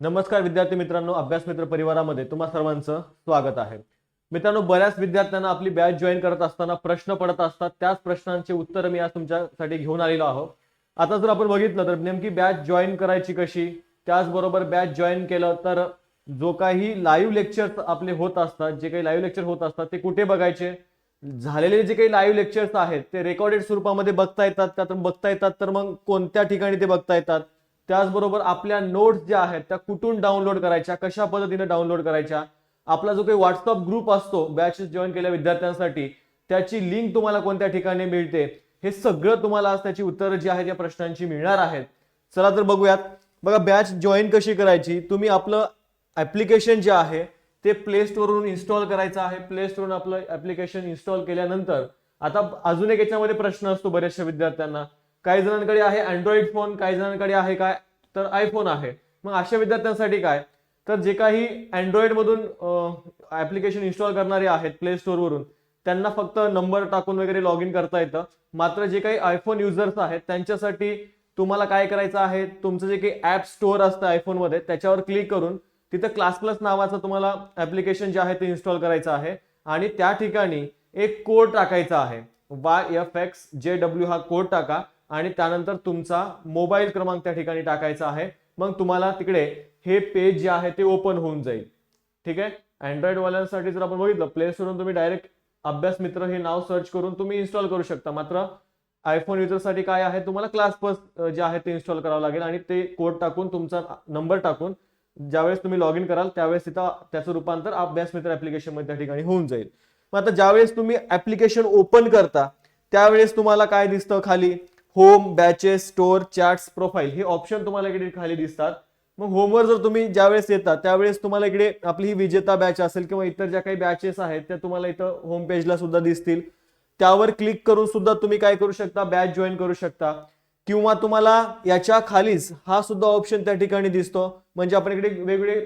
नमस्कार विद्यार्थी मित्रांनो अभ्यास मित्र परिवारामध्ये तुम्हा सर्वांचं स्वागत आहे. मित्रांनो बऱ्याच विद्यार्थ्यांना आपली बॅच जॉईन करत असताना प्रश्न पडत असतात. त्याच प्रश्नांचे उत्तर मी आज तुमच्यासाठी घेऊन आलेलो आहोत. आता जर आपण बघितलं तर नेमकी बॅच जॉईन करायची कशी त्याचबरोबर बॅच जॉईन केलं तर जो काही लाईव्ह लेक्चर आपले होत असतात जे काही लाईव्ह लेक्चर होत असतात ते कुठे बघायचे? झालेले जे काही लाईव्ह लेक्चर्स आहेत ते रेकॉर्डेड स्वरूपामध्ये बघता येतात. का तर बघता येतात तर मग कोणत्या ठिकाणी ते बघता येतात? त्याचबरोबर आपल्या नोट्स ज्या आहेत त्या कुठून डाउनलोड करायच्या कशा पद्धतीने डाउनलोड करायच्या आपला जो काही व्हॉट्सअप ग्रुप असतो बॅचेस जॉईन केल्या विद्यार्थ्यांसाठी त्याची लिंक तुम्हाला कोणत्या ठिकाणी मिळते हे सगळं तुम्हाला आज त्याची उत्तरं जी आहेत या प्रश्नांची मिळणार आहेत. चला तर बघूयात. बघा बॅच जॉईन कशी करायची तुम्ही आपलं ऍप्लिकेशन जे आहे ते प्ले स्टोरवरून इन्स्टॉल करायचं आहे. प्ले स्टोरवरून आपलं ऍप्लिकेशन इन्स्टॉल केल्यानंतर आता अजून एक याच्यामध्ये प्रश्न असतो बऱ्याचशा विद्यार्थ्यांना. काही जणांकडे आहे अँड्रॉइड फोन काही जणांकडे आहे काय? तर आयफोन आहे. मग अशा विद्यार्थ्यांसाठी काय? तर जे काही अँड्रॉइड मधून ऍप्लिकेशन इन्स्टॉल करणारे आहेत प्ले स्टोरवरून त्यांना फक्त नंबर टाकून वगैरे लॉग इन करता येतं. मात्र जे काही आयफोन युजर्स आहेत त्यांच्यासाठी तुम्हाला काय करायचं आहे? तुमचं जे काही ऍप स्टोअर असतं आयफोनमध्ये त्याच्यावर क्लिक करून तिथं क्लास प्लस नावाचं तुम्हाला ऍप्लिकेशन जे आहे ते इन्स्टॉल करायचं आहे. आणि त्या ठिकाणी एक कोड टाकायचा आहे. Y F X J W हा कोड टाका आणि त्यानंतर तुमचा मोबाईल क्रमांक त्या ठिकाणी टाकायचा आहे. मग तुम्हाला तिकडे हे पेज जे आहे ते ओपन होऊन जाईल. ठीक आहे? अँड्रॉइडवाल्यांसाठी जर आपण बघितलं प्ले स्टोरवरून तुम्ही डायरेक्ट अभ्यास मित्र हे नाव सर्च करून तुम्ही इन्स्टॉल करू शकता. मात्र आयफोन युजरसाठी काय आहे? तुम्हाला क्लास पस जे आहे ते इन्स्टॉल करावं लागेल आणि ते कोड टाकून तुमचा नंबर टाकून ज्यावेळेस तुम्ही लॉग इन कराल त्यावेळेस तिथं त्याचं रूपांतर अभ्यास मित्र ऍप्लिकेशनमध्ये त्या ठिकाणी होऊन जाईल. मग आता ज्यावेळेस तुम्ही ऍप्लिकेशन ओपन करता त्यावेळेस तुम्हाला काय दिसतं खाली? Home batches store chats profile हे ऑप्शन तुम्हाला इकडे खाली दिसतात. मग होमवर जर तुम्ही ज्यावेळेस येता त्यावेळेस तुम्हाला इकडे आपली ही विजेता बॅच असेल किंवा इतर ज्या काही बॅचेस आहेत त्या तुम्हाला इथं होम पेजला सुद्धा दिसतील. त्यावर क्लिक करून सुद्धा तुम्ही काय करू शकता? बॅच जॉईन करू शकता. किंवा तुम्हाला याच्या खालीच हा सुद्धा ऑप्शन त्या ठिकाणी दिसतो. म्हणजे आपण इकडे वेगवेगळे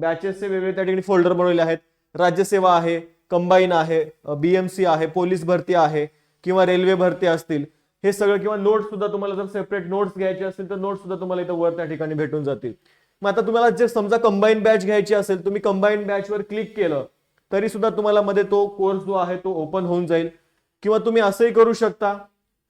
बॅचेसचे वेगवेगळे त्या ठिकाणी फोल्डर बनवले आहेत. राज्यसेवा आहे. कंबाईन आहे बी एम सी आहे पोलीस भरती आहे किंवा रेल्वे भरती असतील हे सगळं किंवा नोट्स सुद्धा तुम्हाला जर सेपरेट नोट्स घ्यायचे असतील तर नोट्स सुद्धा तुम्हाला इथं वर त्या ठिकाणी भेटून जातील. मग आता तुम्हाला जे समजा कंबाईन बॅच घ्यायची असेल तुम्ही कंबाईन बॅचवर क्लिक केलं तरी सुद्धा तुम्हाला मध्ये तो कोर्स जो आहे तो ओपन होऊन जाईल. किंवा तुम्ही असंही करू शकता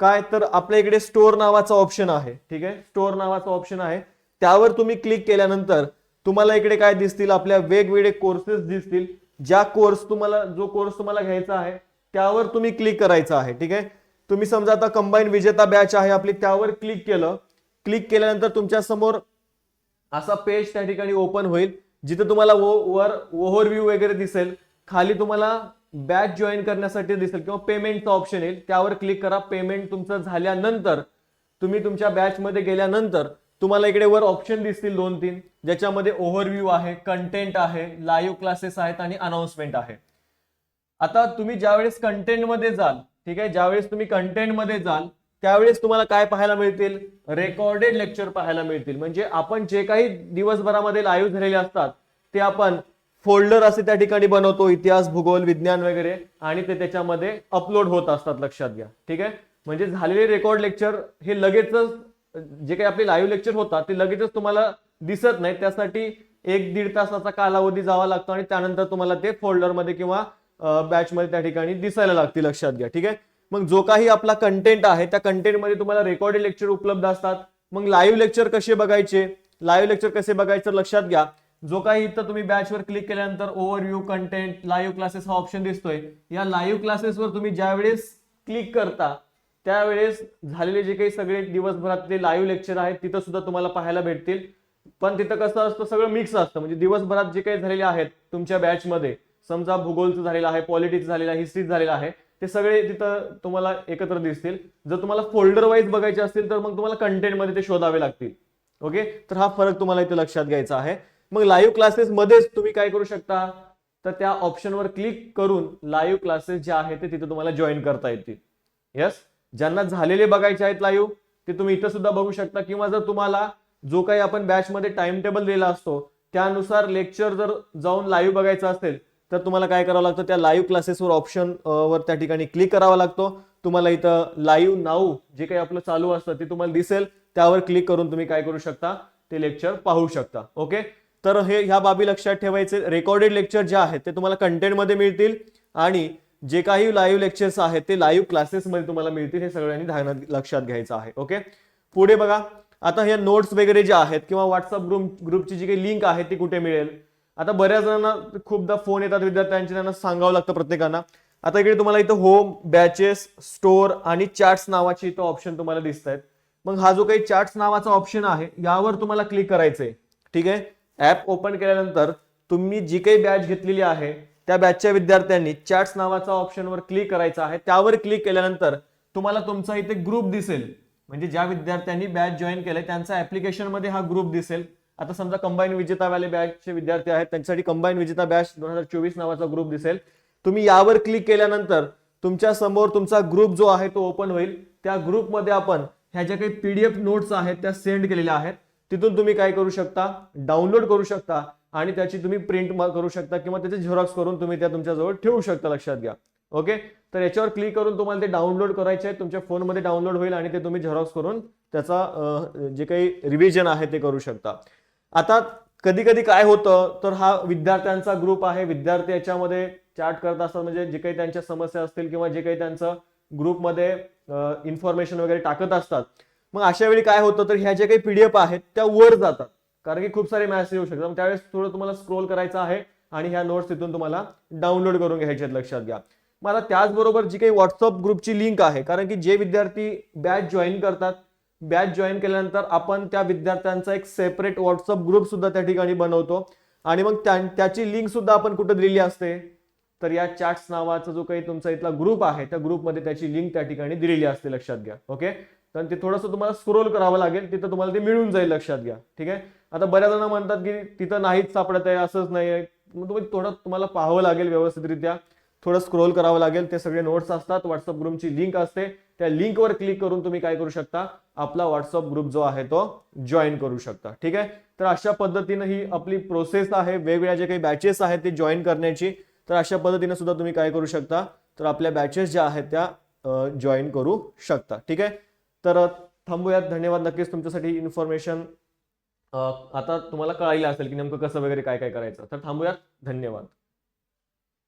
काय तर आपल्या इकडे स्टोअर नावाचा ऑप्शन आहे ठीक आहे? स्टोअर नावाचा ऑप्शन आहे. त्यावर तुम्ही क्लिक केल्यानंतर तुम्हाला इकडे काय दिसतील आपल्या वेगवेगळे कोर्सेस दिसतील. ज्या कोर्स तुम्हाला जो कोर्स तुम्हाला घ्यायचा आहे त्यावर तुम्ही क्लिक करायचा आहे ठीक आहे? तुम्ही समजा आता कंबाईन विजेता बॅच आहे आपली त्यावर क्लिक केलं. क्लिक केल्यानंतर तुमच्यासमोर असा पेज त्या ठिकाणी ओपन होईल जिथे तुम्हाला वो- वर ओव्हरव्ह्यू वगैरे दिसेल. खाली तुम्हाला बॅच जॉईन करण्यासाठी दिसेल किंवा पेमेंटचा ऑप्शन येईल. त्यावर क्लिक करा. पेमेंट तुमचं झाल्यानंतर तुम्ही तुमच्या बॅच मध्ये गेल्यानंतर तुम्हाला इकडे वर ऑप्शन दिसतील दोन तीन ज्याच्यामध्ये ओव्हरव्ह्यू आहे कंटेंट आहे लाईव्ह क्लासेस आहेत आणि अनाउन्समेंट आहे. आता तुम्ही ज्यावेळेस कंटेंटमध्ये जाल ठीक आहे? ज्यावेळेस तुम्ही कंटेंटमध्ये जाल त्यावेळेस तुम्हाला काय पाहायला मिळतील? रेकॉर्डेड लेक्चर पाहायला मिळतील. म्हणजे आपण जे काही दिवसभरामध्ये लाईव्ह झालेले असतात ते आपण फोल्डर असे त्या ठिकाणी बनवतो इतिहास भूगोल विज्ञान वगैरे आणि ते त्याच्यामध्ये अपलोड होत असतात लक्षात घ्या. ठीक आहे? म्हणजे झालेले रेकॉर्ड लेक्चर हे लगेचच जे काही आपले लाईव्ह लेक्चर होतात ते लगेचच तुम्हाला दिसत नाही त्यासाठी एक दीड तासाचा कालावधी जावा लागतो आणि त्यानंतर तुम्हाला ते फोल्डरमध्ये किंवा बॅचमध्ये त्या ठिकाणी दिसायला लागतील. लक्षात घ्या ठीक आहे? मग जो काही आपला कंटेंट आहे त्या कंटेंटमध्ये तुम्हाला रेकॉर्डेड लेक्चर उपलब्ध असतात. मग लाईव्ह लेक्चर कसे बघायचे? लाईव्ह लेक्चर कसे बघायचं? लक्षात घ्या जो काही इथं तुम्ही बॅचवर क्लिक केल्यानंतर ओव्हरव्ह्यू कंटेंट लाईव्ह क्लासेस हा ऑप्शन दिसतोय. या लाईव्ह क्लासेसवर तुम्ही ज्यावेळेस क्लिक करता त्यावेळेस झालेले जे काही सगळे दिवसभरातले लाईव्ह लेक्चर आहेत तिथं सुद्धा तुम्हाला पाहायला भेटतील. पण तिथं कसं असतं सगळं मिक्स असतं. म्हणजे दिवसभरात जे काही झालेले आहेत तुमच्या बॅचमध्ये समजा भूगोलचं झालेलं आहे पॉलिटिक्स झालेलं आहे हिस्ट्री झालेलं आहे ते सगळे तिथं तुम्हाला एकत्र दिसतील. जर तुम्हाला फोल्डर वाईज बघायचे असतील तर मग तुम्हाला कंटेंटमध्ये ते शोधावे लागतील. ओके तर हा फरक तुम्हाला इथे लक्षात घ्यायचा आहे. मग लाईव्ह क्लासेस मध्येच तुम्ही काय करू शकता? तर त्या ऑप्शनवर क्लिक करून लाईव्ह क्लासेस जे आहेत ते तिथे तुम्हाला जॉईन करता येतील. येस ज्यांना झालेले बघायचे आहेत लाईव्ह ते तुम्ही इथं सुद्धा बघू शकता. किंवा जर तुम्हाला जो काही आपण बॅच मध्ये टाइम टेबल दिलेला असतो त्यानुसार लेक्चर जर जाऊन लाईव्ह बघायचं असेल तर तुम्हाला काय करावं लागतं? त्या लाईव्ह क्लासेसवर ऑप्शन वर त्या ठिकाणी क्लिक करावा लागतो. तुम्हाला इथं लाईव्ह नाऊ जे काही आपलं चालू असतं ते तुम्हाला दिसेल. त्यावर क्लिक करून तुम्ही काय करू शकता? ते लेक्चर पाहू शकता. ओके तर हे ह्या बाबी लक्षात ठेवायचे. रेकॉर्डेड लेक्चर जे आहेत ते तुम्हाला कंटेंटमध्ये मिळतील. आणि जे काही लाईव्ह लेक्चर्स आहेत ते लाईव्ह क्लासेसमध्ये तुम्हाला मिळतील हे सगळ्यांनी ध्यानात लक्षात घ्यायचं आहे ओके पुढे बघा आता हे नोट्स वगैरे जे आहेत किंवा व्हॉट्सअप ग्रुप ग्रुपची जी काही लिंक आहे ती कुठे मिळेल? आता बऱ्याच जणांना खूपदा फोन येतात विद्यार्थ्यांचे त्यांना सांगावं लागतं प्रत्येकांना. आता इकडे तुम्हाला इथं होम बॅचेस स्टोअर आणि चार्ट्स नावाचे इथं ऑप्शन तुम्हाला दिसत आहेत मग हा जो काही चार्ट्स नावाचा ऑप्शन आहे यावर तुम्हाला क्लिक करायचंय. ठीक आहे? ऍप ओपन केल्यानंतर तुम्ही जी काही बॅच घेतलेली आहे त्या बॅचच्या विद्यार्थ्यांनी चॅट्स नावाचा ऑप्शनवर क्लिक करायचा आहे. त्यावर क्लिक केल्यानंतर तुम्हाला तुमचा इथे ग्रुप दिसेल. म्हणजे ज्या विद्यार्थ्यांनी बॅच जॉईन केलंय त्यांचा ऍप्लिकेशनमध्ये हा ग्रुप दिसेल. आता समजा कंबाईन विजेतावाले बॅचचे विद्यार्थी आहेत त्यांच्यासाठी कंबाईन विजेता बॅच दोन हजार चोवीस नावाचा ग्रुप दिसेल. तुम्ही यावर क्लिक केल्यानंतर तुमच्यासमोर तुमचा ग्रुप जो आहे तो ओपन होईल. त्या ग्रुपमध्ये आपण ह्या ज्या काही पीडीएफ नोट्स आहेत त्या सेंड केलेल्या आहेत. तिथून तुम्ही काय करू शकता? डाउनलोड करू शकता आणि त्याची तुम्ही प्रिंट करू शकता किंवा त्याचे झेरॉक्स करून तुम्ही त्या तुमच्याजवळ ठेवू शकता लक्षात घ्या. ओके तर याच्यावर क्लिक करून तुम्हाला ते डाउनलोड करायचे आहे तुमच्या फोनमध्ये डाउनलोड होईल आणि ते तुम्ही झेरॉक्स करून त्याचा जे काही रिव्हिजन आहे ते करू शकता. आता कधी कधी काय होतं? तर हा विद्यार्थ्यांचा ग्रुप आहे. विद्यार्थी याच्यामध्ये चॅट करत असतात. म्हणजे जे काही त्यांच्या समस्या असतील किंवा जे काही त्यांचं ग्रुपमध्ये इन्फॉर्मेशन वगैरे टाकत असतात. मग अशा वेळी काय होतं तर ह्या ज्या काही पीडीएफ आहेत त्या वर जातात. कारण की खूप सारे मॅसेज येऊ शकतात. त्यावेळेस थोडं तुम्हाला स्क्रोल करायचं आहे आणि ह्या नोट्स तिथून तुम्हाला डाउनलोड करून घ्यायचे लक्षात घ्या. मला त्याचबरोबर जी काही व्हॉट्सअप ग्रुपची लिंक आहे कारण की जे विद्यार्थी बॅच जॉईन करतात बॅच जॉईन केल्यानंतर आपण त्या विद्यार्थ्यांचा एक सेपरेट व्हॉट्सअप ग्रुप सुद्धा त्या ठिकाणी बनवतो. आणि मग त्या- त्याची लिंक सुद्धा आपण कुठं दिलेली असते? तर या चॅट्स नावाचा जो काही तुमचा इथला ग्रुप आहे त्या ग्रुपमध्ये त्याची लिंक त्या ठिकाणी दिलेली असते लक्षात घ्या. ओके कारण ते थोडंसं तुम्हाला स्क्रोल करावं लागेल तिथं तुम्हाला ते मिळून जाईल लक्षात घ्या. ठीक आहे? आता बऱ्याच जण म्हणतात की तिथं नाहीच सापडत आहे असंच नाही आहे. मग तुम्ही थोडं तुम्हाला पाहावं लागेल व्यवस्थितरित्या. थोडं स्क्रोल करावं लागेल. ते सगळे नोट्स असतात. व्हॉट्सअप ग्रुपची लिंक असते. त्या लिंकवर क्लिक करून तुम्ही काय करू शकता? आपला व्हॉट्सअप ग्रुप जो आहे तो जॉईन करू शकता. ठीक आहे? तर अशा पद्धतीनं ही आपली प्रोसेस आहे. वेगवेगळ्या जे काही बॅचेस आहेत ते जॉईन करण्याची. तर अशा पद्धतीने सुद्धा तुम्ही काय करू शकता? तर आपल्या बॅचेस ज्या आहेत त्या जॉईन करू शकता. ठीक आहे? तर थांबूयात. धन्यवाद नक्कीच तुमच्यासाठी इन्फॉर्मेशन आता तुम्हाला कळायला असेल की नेमकं कसं वगैरे काय काय करायचं. तर थांबूयात. धन्यवाद.